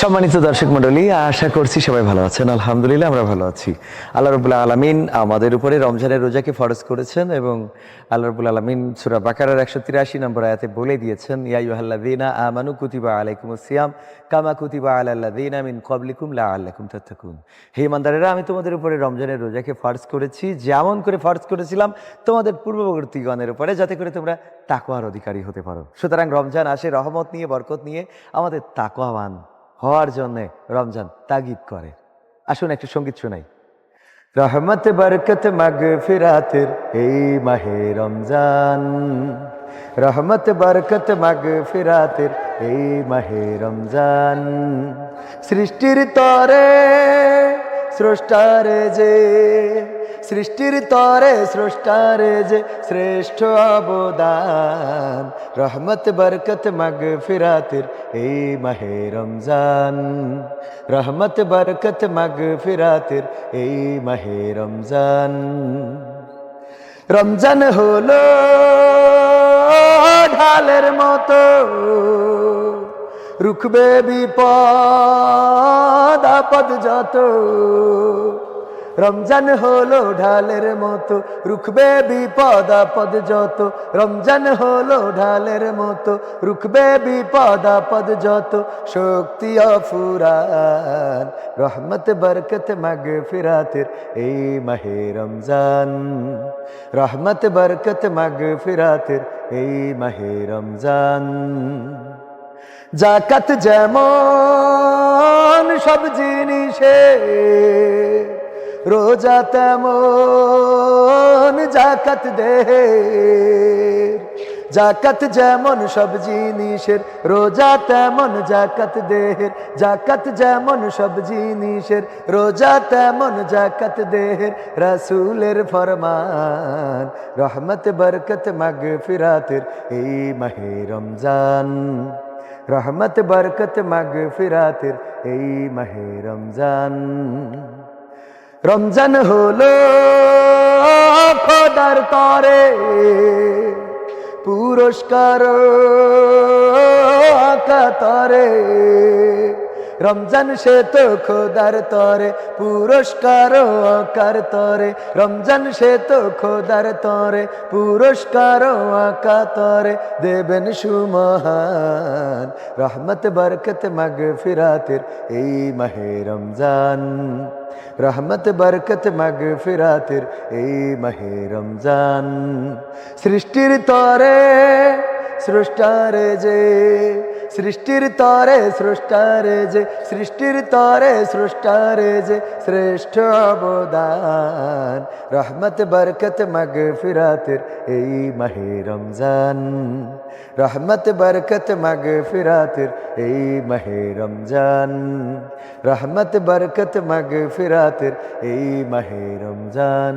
সম্মানিত দর্শক মন্ডলী আশা করছি সবাই ভালো আছেন। আলহামদুলিল্লাহ, আমরা ভালো আছি। আল্লাহ রবুল্লা আলমিন আমাদের উপরে রমজানের রোজাকে ফরজ করেছেন এবং আল্লাহ রবুল্লা আলমিন সুরা বাকারার একশো তিরাশি নম্বর আয়াতে বলে দিয়েছেন ইয়াইহাল্লাদিনা আমানু কুতিবা আলাইকুম সিয়াম কামা কুতিবা আলাল্লাদিনা মিন কবলিকুম লা আল্লাকুম তাত্তাকুন। হে ইমানদারেরা, আমি তোমাদের উপরে রমজানের রোজাকে ফরজ করেছি, যেমন করে ফরজ করেছিলাম তোমাদের পূর্ববর্তীগণের উপরে, যাতে করে তোমরা তাকোয়ার অধিকারী হতে পারো। সুতরাং রমজান আসে রহমত নিয়ে, বরকত নিয়ে, আমাদের তাকোয়াবান হওয়ার জন্যে রমজান তাগিদ করে। আসুন একটু সংগীত শোনাই। রহমত, বরকত মাগ ফিরাতের এই মাহে রমজান। রহমত, বরকত মাগ ফিরাতের এই মাহে রমজান। সৃষ্টির তরে স্রষ্টারে যে সৃষ্টির তরে স্রষ্টারে যে শ্রেষ্ঠ অবদান। রহমত, বরকত, মগ ফিরাতির এই মাহে রমজান। রহমত, বরকত, মগ ফিরাতির এই মাহে রমজান। রমজান হলো ঢালের মতো, রুখবে বিপদ, আপদ যত। রমজান হলো ঢালের মতো, রুখবে বিপদ আপদ যত। রমজান হলো ঢালের মতো, রুখবে বিপদ আপদ যত। শক্তি অফুরান রহমত, বরকত মাগ ফিরাতের এই মাহে রমজান। রহমত, বরকত মাগ ফিরাতের এই মাহে রমজান। জাকাত যেমন সব জিনিসে রোজা তেমন জাকাত দেহে জাকাত যেমন সব জিনিসের, রোজা তেমন জাকাত দেহের জাকাত যেমন সব জিনিসের, রোজা তেমন জাকাত দেহের রাসুলের ফরমান, রহমত, বরকত মাগ ফিরাতের এই মাহে রমজান। রহমত, বরকত মাগ ফিরাতের এই মাহে রমজান। রমজান হলো খোদার তরে। পুরস্কার আকাতরে। রমজান সে তো খোদার তরে, পুরস্কার আকার তরে। রমজান সে তো খোদার তরে, পুরস্কার আকা তরে দেবেন সুমহান, রহমত, বরকত মগ ফিরাতের এই মাহে রমজান। রহমত বরকত মগ ফিরাতের এই মাহে রমজান। সৃষ্টির তরে সৃষ্টারে যে সৃষ্টির তরে সৃষ্টারে যে, সৃষ্টির তরে সৃষ্টারে যে, শ্রেষ্ঠ অবদান। রহমত, বরকত মগ ফিরাতের এই মাহে রমজান। রহমত, বরকত মগ ফিরাতের এই মাহে রমজান। রহমত, বরকত মগ ফিরাতের এই মাহে রমজান।